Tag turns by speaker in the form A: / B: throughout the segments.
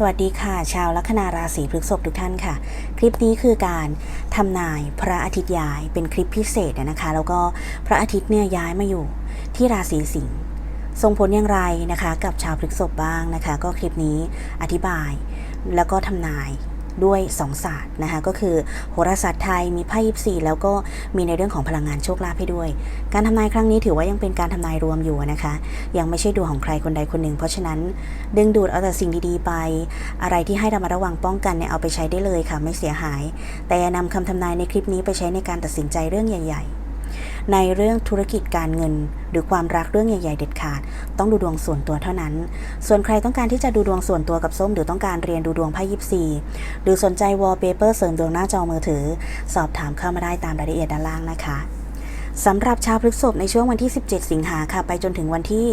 A: สวัสดีค่ะ ชาวลัคนาราศีพฤษภทุกท่านค่ะ คลิปนี้คือการทำนายพระอาทิตย์ย้ายเป็นคลิปพิเศษนะคะ แล้วก็พระอาทิตย์เนี่ยย้ายมาอยู่ที่ราศีสิงห์ส่งผลอย่างไรนะคะ กับชาวพฤษภบ้างนะคะ ก็คลิปนี้อธิบายแล้วก็ทำนาย ด้วยสองศาสตร์นะคะก็คือโหราศาสตร์ไทยมีไพ่ยิปซีแล้วก็มีในเรื่องของพลังงานโชคลาภให้ด้วย การทำนายครั้งนี้ถือว่ายังเป็นการทำนายรวมอยู่นะคะ ยังไม่ใช่ดวงของใครคนใดคนหนึ่ง เพราะฉะนั้น ดึงดูดเอาแต่สิ่งดีๆไป อะไรที่ให้ระมัดระวังป้องกันเนี่ยเอาไปใช้ได้เลยค่ะไม่เสียหาย แต่นำนำคำทำนายในคลิปนี้ไปใช้ในการตัดสินใจเรื่องใหญ่ ๆ ในเรื่องธุรกิจการเงิน หรือความรักเรื่องใหญ่ ๆ เด็ดขาด ต้องดูดวงส่วนตัวเท่านั้น ส่วนใครต้องการที่จะดูดวงส่วนตัวกับส้ม หรือต้องการเรียนดูดวงไพ่ยิปซีหรือสนใจวอลเปเปอร์เสริมดวงหน้าจอมือถือ สอบถามเข้ามาได้ตามรายละเอียดด้านล่างนะคะสำหรับชาวพฤกษภในช่วงวันที่ 17 สิงหาค่ะ ไปจนถึงวันที่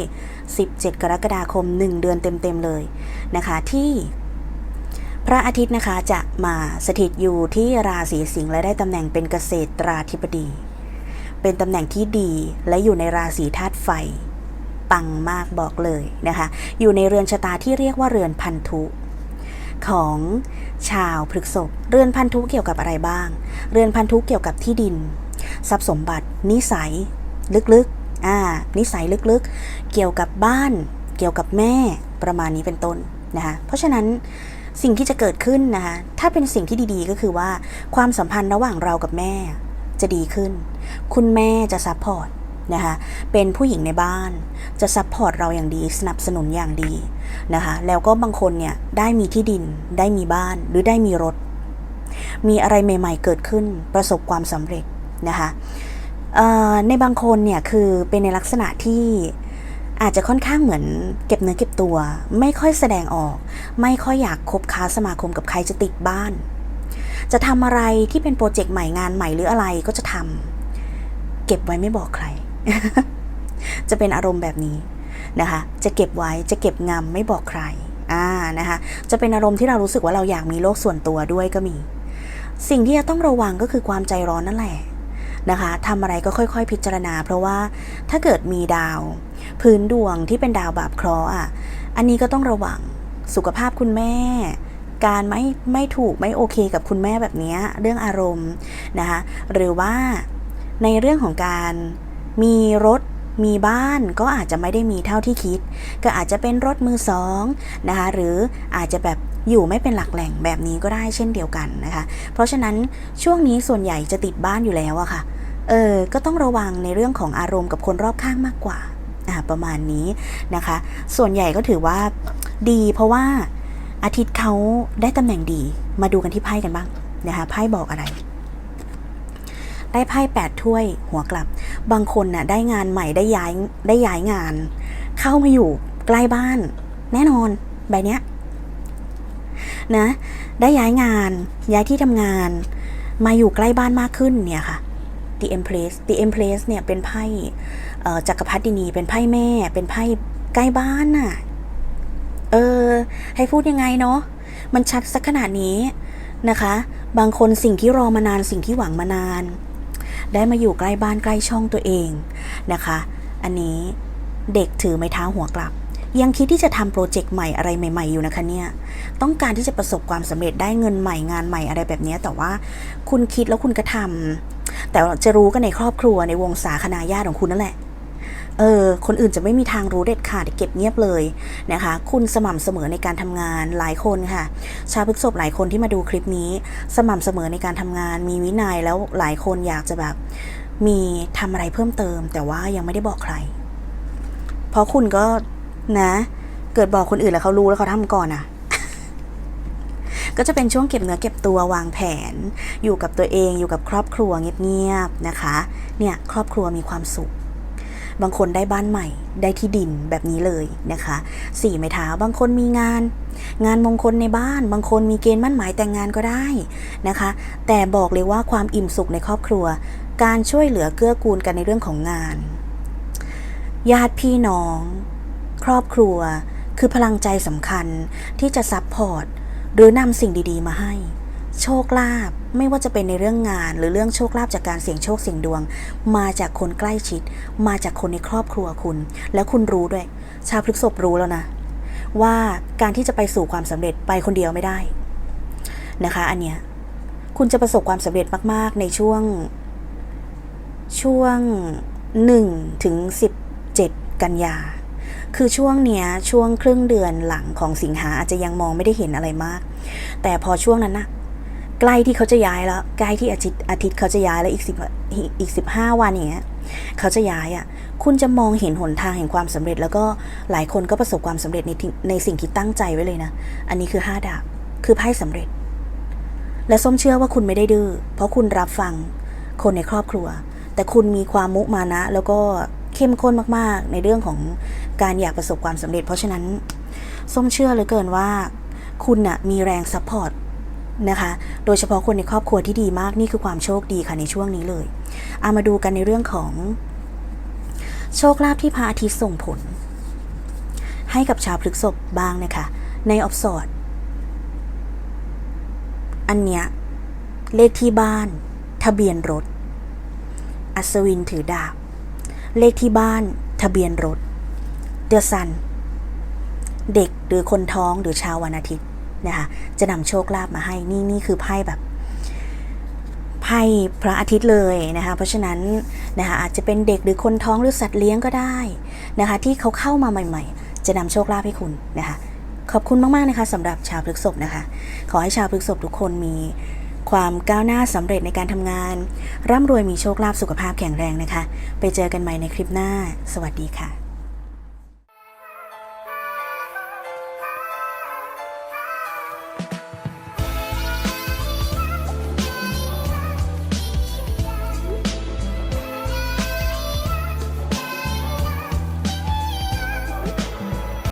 A: 17 กรกฎาคม 1 เดือนเต็ม ๆ เลยนะคะที่พระอาทิตย์นะคะจะมาสถิตอยู่ที่ราศีสิงห์และได้ตำแหน่งเป็นเกษตราธิบดี เป็นตำแหน่งที่ดีและอยู่ในราศีธาตุไฟ ปังมากบอกเลยนะคะ อยู่ในเรือนชะตาที่เรียกว่าเรือนพันธุ ของชาวพฤษภเรือนพันธุเกี่ยวกับอะไรบ้าง เรือนพันธุเกี่ยวกับที่ดิน ทรัพย์สมบัติ นิสัย ลึกๆอ่านิสัยลึกๆ เกี่ยวกับบ้าน เกี่ยวกับแม่ประมาณนี้เป็นต้นนะคะเพราะฉะนั้นสิ่งที่จะเกิดขึ้นนะคะถ้าเป็นสิ่งที่ดีๆก็คือว่าความสัมพันธ์ระหว่างเรากับแม่ จะดีขึ้น คุณแม่จะซัพพอร์ตนะคะ เป็นผู้หญิงในบ้าน จะซัพพอร์ตเราอย่างดี สนับสนุนอย่างดีนะคะ แล้วก็บางคนเนี่ยได้มีที่ดิน ได้มีบ้าน หรือได้มีรถ มีอะไรใหม่ ๆ เกิดขึ้น ประสบความสำเร็จนะคะในบางคนเนี่ยคือเป็นในลักษณะที่อาจจะค่อนข้างเหมือนเก็บเนื้อเก็บตัว ไม่ค่อยแสดงออก ไม่ค่อยอยากคบค้าสมาคมกับใครจะติดบ้าน จะทำอะไรที่เป็นโปรเจกต์ใหม่งานใหม่หรืออะไรก็จะทำเก็บไว้ไม่บอกใคร จะเป็นอารมณ์แบบนี้นะคะ จะเก็บไว้จะเก็บงำไม่บอกใครอ่านะคะ จะเป็นอารมณ์ที่เรารู้สึกว่าเราอยากมีโลกส่วนตัวด้วยก็มี สิ่งที่จะต้องระวังก็คือความใจร้อนนั่นแหละนะคะทำอะไรก็ค่อยๆ พิจารณา เพราะว่าถ้าเกิดมีดาว พื้นดวงที่เป็นดาวบาปเคราะห์อะอันนี้ก็ต้องระวังสุขภาพคุณแม่ การไม่ไม่ถูกไม่โอเคกับคุณแม่แบบนี้เรื่องอารมณ์นะคะหรือว่าในเรื่องของการมีรถมีบ้านก็อาจจะไม่ได้มีเท่าที่คิด ก็อาจจะเป็นรถมือสองนะคะหรืออาจจะแบบอยู่ไม่เป็นหลักแหล่งแบบนี้ก็ได้เช่นเดียวกันนะคะ เพราะฉะนั้นช่วงนี้ส่วนใหญ่จะติดบ้านอยู่แล้วอะค่ะเออก็ต้องระวังในเรื่องของอารมณ์กับคนรอบข้างมากกว่าอ่าประมาณนี้นะคะ ส่วนใหญ่ก็ถือว่าดีเพราะว่า อาทิตย์เขาได้ตำแหน่งดี มาดูกันที่ไพ่กันบ้างนะคะไพ่บอกอะไร ได้ไพ่แปดถ้วยหัวกลับ บางคนน่ะได้งานใหม่ได้ย้ายได้ย้ายงาน เข้ามาอยู่ใกล้บ้าน แน่นอนใบเนี้ยนะได้ย้ายงาน ย้ายที่ทำงาน มาอยู่ใกล้บ้านมากขึ้นเนี่ยค่ะ The Empress The Empress เนี่ยเป็นไพ่จักรพรรดินีเป็นไพ่แม่ เป็นไพ่ใกล้บ้านน่ะ ออให้พูดยังไงเนาะมันชัดสักขนาดนี้นะคะ บางคนสิ่งที่รอมานานสิ่งที่หวังมานาน ได้มาอยู่ใกล้บ้านใกล้ช่องตัวเองนะคะ อันนี้เด็กถือไม้เท้าหัวกลับ ยังคิดที่จะทำโปรเจกต์ใหม่อะไรใหม่ ๆ อยู่นะคะเนี่ย ต้องการที่จะประสบความสำเร็จได้เงินใหม่งานใหม่อะไรแบบนี้แต่ว่าคุณคิดแล้วคุณก็ทำแต่จะรู้กันในครอบครัวในวงศาคณาญาติของคุณนั่นแหละ เออคนอื่นจะไม่มีทางรู้เด็ดขาดเก็บเงียบเลยนะคะ คุณสม่ำเสมอในการทำงานหลายคนค่ะ ชาวพฤกษบหลายคนที่มาดูคลิปนี้ สม่ำเสมอในการทำงาน มีวินัยแล้วหลายคนอยากจะแบบมีทำอะไรเพิ่มเติม แต่ว่ายังไม่ได้บอกใคร เพราะคุณก็นะ เกิดบอกคนอื่นแล้วเขารู้แล้วเขาทำก่อนอะก็จะเป็นช่วงเก็บเนื้อเก็บตัววางแผน อยู่กับตัวเองอยู่กับครอบครัวเงียบๆนะคะ เนี่ยครอบครัวมีความสุข บางคนได้บ้านใหม่ได้ที่ดินแบบนี้เลยนะคะสี่ไม้เท้าบางคนมีงาน งานมงคลในบ้าน บางคนมีเกณฑ์มั่นหมายแต่งงานก็ได้นะคะ แต่บอกเลยว่าความอิ่มสุขในครอบครัว การช่วยเหลือเกื้อกูลกันในเรื่องของงาน ญาติพี่น้อง ครอบครัว คือพลังใจสำคัญที่จะซับพอร์ตหรือนำสิ่งดี ๆ มาให้ โชคลาภไม่ว่าจะเป็นในเรื่องงาน หรือเรื่องโชคลาภจากการเสี่ยงโชคเสี่ยงดวง มาจากคนใกล้ชิด มาจากคนในครอบครัวคุณ แล้วคุณรู้ด้วย ชาวพฤกษบรู้แล้วนะ ว่าการที่จะไปสู่ความสำเร็จไปคนเดียวไม่ได้นะคะ อันเนี้ยคุณจะประสบความสำเร็จมาก ๆ ในช่วง ช่วง1ถึง17 กันยาคือช่วงเนี้ยช่วงครึ่งเดือนหลังของสิงหาอาจจะยังมองไม่ได้เห็นอะไรมาก แต่พอช่วงนั้นนะ กล้ที่เขาจะย้ายแล้ว ใกล้ที่อาทิตย์อาทิตย์เขาจะย้ายแล้วอีกสิบอีกสิบห้าวันอย่างเงี้ยเขาจะย้ายอะ คุณจะมองเห็นหนทางแห่งความสำเร็จ แล้วก็หลายคนก็ประสบความสำเร็จในที่ในสิ่งที่ตั้งใจไว้เลยนะ อันนี้คือห้าดาบ คือไพ่สำเร็จ และส้มเชื่อว่าคุณไม่ได้ดื้อ เพราะคุณรับฟังคนในครอบครัว แต่คุณมีความมุมานะ แล้วก็เข้มข้นมากๆ ในเรื่องของการอยากประสบความสำเร็จ เพราะฉะนั้นส้มเชื่อเหลือเกินว่า คุณน่ะมีแรงซัพพอร์ต นะคะ โดยเฉพาะคนในครอบครัวที่ดีมากนี่คือความโชคดีค่ะในช่วงนี้เลยเอามาดูกันในเรื่องของ โชคลาภที่พระอาทิตย์ส่งผล ให้กับชาวพฤกษบบ้างนะคะในออฟสอดอันเนี้ยเลขที่บ้าน ทะเบียนรถ อัศวินถือดาบ เลขที่บ้าน ทะเบียนรถ เดอะซัน เด็กหรือคนท้องหรือชาววันอาทิตย์ นะคะจะนำโชคลาภมาให้นี่นี่คือไพ่แบบไพ่พระอาทิตย์เลยนะคะ เพราะฉะนั้นนะคะอาจจะเป็นเด็กหรือคนท้องหรือสัตว์เลี้ยงก็ได้นะคะที่เขาเข้ามาใหม่ ๆ จะนำโชคลาภให้คุณนะคะขอบคุณมาก ๆ นะคะสำหรับชาวพฤกษภนะคะ ขอให้ชาวพฤกษภทุกคนมีความก้าวหน้าสำเร็จในการทำงาน ร่ำรวยมีโชคลาภสุขภาพแข็งแรงนะคะ ไปเจอกันใหม่ในคลิปหน้า สวัสดีค่ะ